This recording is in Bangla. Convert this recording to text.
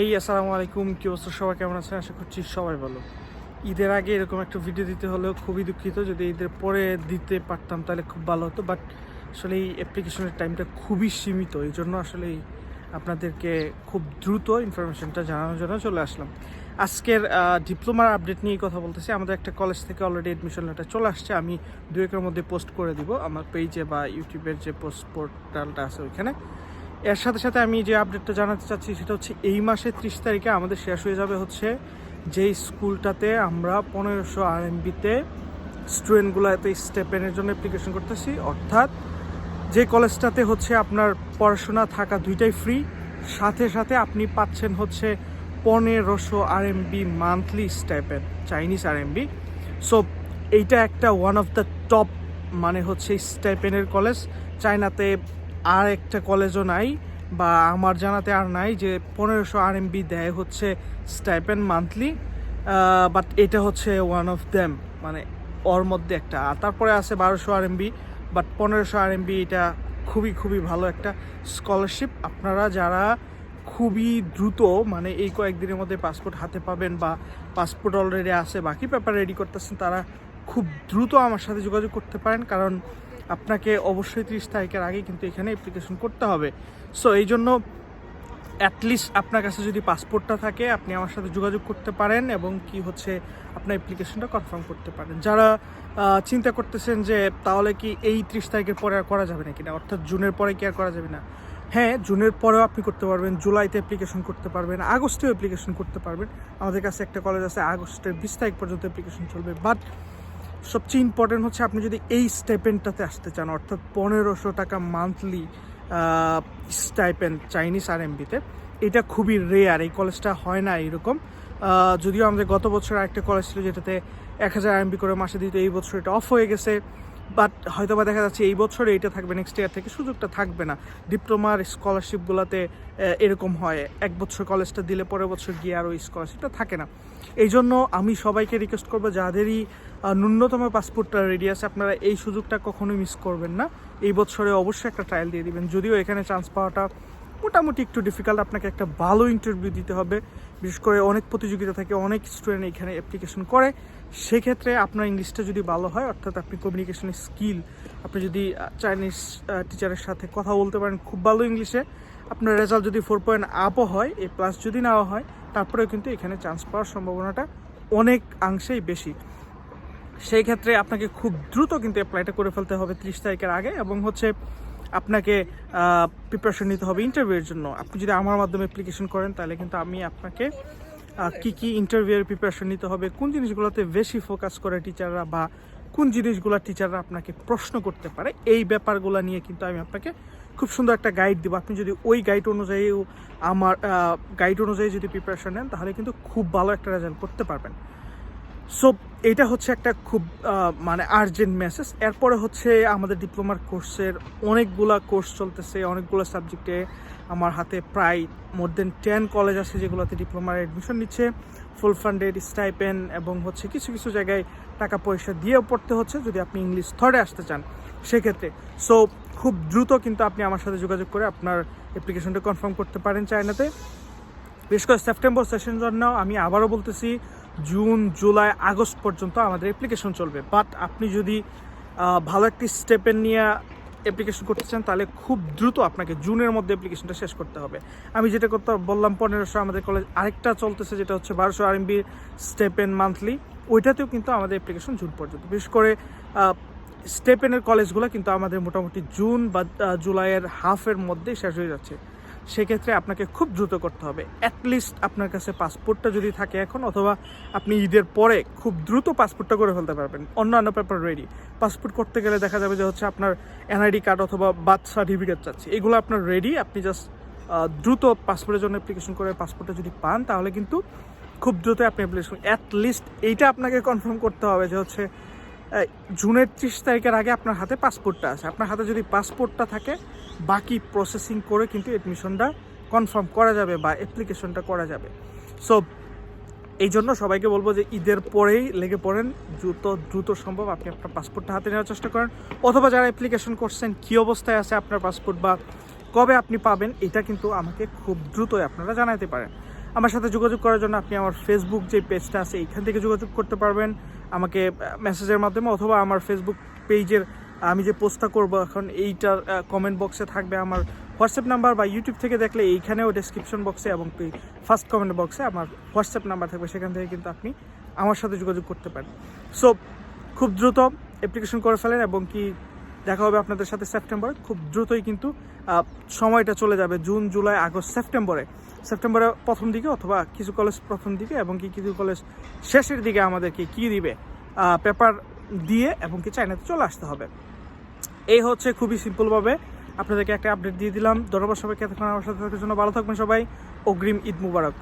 এই আসসালামু আলাইকুম। কি অবস্থা? সবাই কেমন আছেন? আশা করছি সবাই ভালো। ঈদের আগে এরকম একটা ভিডিও দিতে হলেও খুবই দুঃখিত। যদি ঈদের পরে দিতে পারতাম তাহলে খুব ভালো হতো। বাট আসলে এই অ্যাপ্লিকেশনের টাইমটা খুবই সীমিত। এই জন্য আসলে আপনাদেরকে খুব দ্রুত ইনফরমেশনটা জানানোর জন্য চলে আসলাম। আজকের ডিপ্লোমার আপডেট নিয়ে কথা বলতেছি। আমাদের একটা কলেজ থেকে অলরেডি অ্যাডমিশন লেটার চলে আসছে। আমি দু একের মধ্যে পোস্ট করে দিব। আমার পেজে বা ইউটিউবের যে পোস্ট পোর্টালটা আছে ওইখানে। এর সাথে সাথে আমি যে আপডেটটা জানাতে চাচ্ছি সেটা হচ্ছে এই মাসের ত্রিশ তারিখে আমাদের শেষ হয়ে যাবে হচ্ছে যেই স্কুলটাতে আমরা পনেরোশো আরএমবিতে স্টুডেন্টগুলোতে স্টেপেনের জন্য অ্যাপ্লিকেশন করতেছি। অর্থাৎ যে কলেজটাতে হচ্ছে আপনার পড়াশোনা থাকা দুইটাই ফ্রি সাথে সাথে আপনি পাচ্ছেন হচ্ছে পনেরোশো আর আরএমবি মান্থলি স্টেপেন চাইনিজ আর আরএমবি সো এইটা একটা ওয়ান অফ দ্য টপ মানে হচ্ছে স্টেপেনের কলেজ চায়নাতে আর একটা কলেজও নাই, বা আমার জানাতে আর নাই যে পনেরোশো আরএমবি দেয় হচ্ছে স্টাইপেন মান্থলি বাট এটা হচ্ছে ওয়ান অফ দেম মানে ওর মধ্যে একটা। আর তারপরে আছে বারোশো আরএমবি বাট পনেরোশো আরএমবি এটা খুবই খুবই ভালো একটা স্কলারশিপ আপনারা যারা খুবই দ্রুত মানে এই কয়েকদিনের মধ্যে পাসপোর্ট হাতে পাবেন বা পাসপোর্ট অলরেডি আছে, বাকি পেপার রেডি করতেছেন, তারা খুব দ্রুত আমার সাথে যোগাযোগ করতে পারেন, কারণ আপনাকে অবশ্যই ত্রিশ তারিখের আগে কিন্তু এখানে অ্যাপ্লিকেশন করতে হবে। সো এই জন্য অ্যাটলিস্ট আপনার কাছে যদি পাসপোর্টটা থাকে, আপনি আমার সাথে যোগাযোগ করতে পারেন এবং কি হচ্ছে আপনার অ্যাপ্লিকেশনটা কনফার্ম করতে পারেন। যারা চিন্তা করতেছেন যে তাহলে কি এই ত্রিশ তারিখের পরে আর করা যাবে না কিনা? অর্থাৎ জুনের পরে কি আর করা যাবে না? হ্যাঁ জুনের পরেও আপনি করতে পারবেন, জুলাইতে অ্যাপ্লিকেশন করতে পারবেন, আগস্টেও অ্যাপ্লিকেশন করতে পারবেন। আমাদের কাছে একটা কলেজ আছে, আগস্টের বিশ তারিখ পর্যন্ত অ্যাপ্লিকেশন চলবে। বাট সবচেয়ে ইম্পর্টেন্ট হচ্ছে আপনি যদি এই স্টাইপেন্ডটাতে আসতে চান, অর্থাৎ পনেরোশো টাকা মান্থলি স্টাইপেন চাইনিজ আর এমবিতে এটা খুবই রেয়ার এই কলেজটা হয় না এরকম। যদিও আমাদের গত বছর আরেকটা কলেজ ছিল যেটাতে এক হাজার আরএমবি করে মাসে দিত, এই বছর এটা অফ হয়ে গেছে। বাট হয়তো বা দেখা যাচ্ছে এই বছরে এটা থাকবে নেক্সট ইয়ার থেকে সুযোগটা থাকবে না। ডিপ্লোমার স্কলারশিপগুলোতে এরকম হয়। এক বছর কলেজটা দিলে পরের বছর গিয়ে আর ওই স্কলারশিপটা থাকে না। এই জন্য আমি সবাইকে রিকোয়েস্ট করব, যাদেরই ন্যূনতম পাসপোর্টটা রেডি আছে, আপনারা এই সুযোগটা কখনোই মিস করবেন না। এই বছরে অবশ্যই একটা ট্রায়াল দিয়ে দিবেন। যদিও এখানে চান্স পাওয়াটা মোটামুটি একটু ডিফিকাল্ট আপনাকে একটা ভালো ইন্টারভিউ দিতে হবে। বিশেষ করে অনেক প্রতিযোগিতা থাকে, অনেক স্টুডেন্ট এখানে অ্যাপ্লিকেশন করে। সেক্ষেত্রে আপনার ইংলিশটা যদি ভালো হয়, অর্থাৎ আপনি কমিউনিকেশন স্কিল আপনি যদি চাইনিজ টিচারের সাথে কথা বলতে পারেন খুব ভালো ইংলিশে আপনার রেজাল্ট যদি ফোর পয়েন্ট আপও হয় এ প্লাস যদি নেওয়া হয়, তারপরেও কিন্তু এখানে চান্স পাওয়ার সম্ভাবনাটা অনেক অংশেই বেশি। সেই ক্ষেত্রে আপনাকে খুব দ্রুত কিন্তু অ্যাপ্লাইটা করে ফেলতে হবে ত্রিশ তারিখের আগে এবং হচ্ছে আপনাকে প্রিপারেশন নিতে হবে ইন্টারভিউয়ের জন্য। আপনি যদি আমার মাধ্যমে অ্যাপ্লিকেশন করেন, তাহলে কিন্তু আমি আপনাকে কি কি ইন্টারভিউয়ের প্রিপারেশন নিতে হবে, কোন জিনিসগুলোতে বেশি ফোকাস করে টিচাররা বা কোন জিনিসগুলো টিচাররা আপনাকে প্রশ্ন করতে পারে, এই ব্যাপারগুলো নিয়ে কিন্তু আমি আপনাকে খুব সুন্দর একটা গাইড দিব। আপনি যদি ওই গাইড অনুযায়ী আমার গাইড অনুযায়ী যদি প্রিপারেশন নেন, তাহলে কিন্তু খুব ভালো একটা রেজাল্ট করতে পারবেন। সো এটা হচ্ছে একটা খুব মানে আর্জেন্ট মেসেজ এরপরে হচ্ছে আমাদের ডিপ্লোমার কোর্সের অনেকগুলা কোর্স চলতেছে, অনেকগুলো সাবজেক্টে আমার হাতে প্রায় মোর দেন টেন কলেজ আছে যেগুলোতে ডিপ্লোমার অ্যাডমিশন নিচ্ছে। ফুল ফান্ডেড স্টাইপেন এবং হচ্ছে কিছু কিছু জায়গায় টাকা পয়সা দিয়েও পড়তে হচ্ছে, যদি আপনি ইংলিশ থর্ডে আসতে চান সেক্ষেত্রে। সো খুব দ্রুত কিন্তু আপনি আমার সাথে যোগাযোগ করে আপনার অ্যাপ্লিকেশনটা কনফার্ম করতে পারেন চায়নাতে। বিশেষ করে সেপ্টেম্বর সেশন জন্য আমি আবারও বলতেছি জুন, জুলাই, আগস্ট পর্যন্ত আমাদের অ্যাপ্লিকেশন চলবে। বাট আপনি যদি ভালো একটি স্টেপের নিয়ে অ্যাপ্লিকেশন করতে চান, তাহলে খুব দ্রুত আপনাকে জুনের মধ্যে অ্যাপ্লিকেশনটা শেষ করতে হবে। আমি যেটা করতে, বললাম পনেরোশো, আমাদের কলেজ আরেকটা চলতেছে, যেটা হচ্ছে বারোশো আরএমবি স্টেপেন মান্থলি ওইটাতেও কিন্তু আমাদের অ্যাপ্লিকেশন জুন পর্যন্ত। বিশেষ করে স্টেপেনের কলেজগুলো কিন্তু আমাদের মোটামুটি জুন বা জুলাইয়ের হাফের মধ্যে শেষ হয়ে যাচ্ছে। সেক্ষেত্রে আপনাকে খুব দ্রুত করতে হবে। অ্যাটলিস্ট আপনার কাছে পাসপোর্টটা যদি থাকে এখন, অথবা আপনি ঈদের পরে খুব দ্রুত পাসপোর্টটা করে ফেলতে পারবেন। অন্যান্য পেপার রেডি পাসপোর্ট করতে গেলে দেখা যাবে যে হচ্ছে আপনার এনআইডি কার্ড অথবা বার্থ সার্টিফিকেট চাচ্ছে। এগুলো আপনার রেডি আপনি জাস্ট দ্রুত পাসপোর্টের জন্য অ্যাপ্লিকেশন করে পাসপোর্টটা যদি পান, তাহলে কিন্তু খুব দ্রুত আপনি অ্যাপ্লিকেশন অ্যাটলিস্ট এইটা আপনাকে কনফার্ম করতে হবে যে হচ্ছে জুনের ত্রিশ তারিখের আগে আপনার হাতে পাসপোর্টটা আছে। আপনার হাতে যদি পাসপোর্টটা থাকে, বাকি প্রসেসিং করে কিন্তু অ্যাডমিশনটা কনফার্ম করা যাবে বা অ্যাপ্লিকেশনটা করা যাবে। সো এই জন্য সবাইকে বলব যে ঈদের পরেই লেগে পড়েন, দ্রুত দ্রুত সম্ভব আপনি আপনার পাসপোর্টটা হাতে নেওয়ার চেষ্টা করেন। অথবা যারা অ্যাপ্লিকেশন করছেন, কী অবস্থায় আছে আপনার পাসপোর্ট বা কবে আপনি পাবেন, এটা কিন্তু আমাকে খুব দ্রুতই আপনারা জানাতে পারেন। আমার সাথে যোগাযোগ করার জন্য আপনি আমার ফেসবুক যে পেজটা আছে, এইখান থেকে যোগাযোগ করতে পারবেন। আমাকে মেসেজের মাধ্যমে অথবা আমার ফেসবুক পেজের আমি যে পোস্টটা করব, এখন এইটার কমেন্ট বক্সে থাকবে আমার হোয়াটসঅ্যাপ নাম্বার বা ইউটিউব থেকে দেখলে এইখানেও ডেসক্রিপশন বক্সে এবং ফার্স্ট কমেন্ট বক্সে আমার হোয়াটসঅ্যাপ নাম্বার থাকবে। সেখান থেকে কিন্তু আপনি আমার সাথে যোগাযোগ করতে পারেন। সো খুব দ্রুত অ্যাপ্লিকেশন করে ফেলেন এবং কি দেখা হবে আপনাদের সাথে সেপ্টেম্বরে। খুব দ্রুতই কিন্তু সময়টা চলে যাবে জুন, জুলাই, আগস্ট, সেপ্টেম্বরে। সেপ্টেম্বরের প্রথম দিকে অথবা কিছু কলেজ প্রথম দিকে এবং কি কিছু কলেজ শেষের দিকে আমাদেরকে কি দিবে পেপার দিয়ে এবং কি চাইনাতে চলে আসতে হবে। এই হচ্ছে খুবই সিম্পলভাবে আপনাদেরকে একটা আপডেট দিয়ে দিলাম। ধন্যবাদ সবাইকে, এতক্ষণ আমার সাথে থাকার জন্য। ভালো থাকবেন সবাই। অগ্রিম ঈদ মুবারক।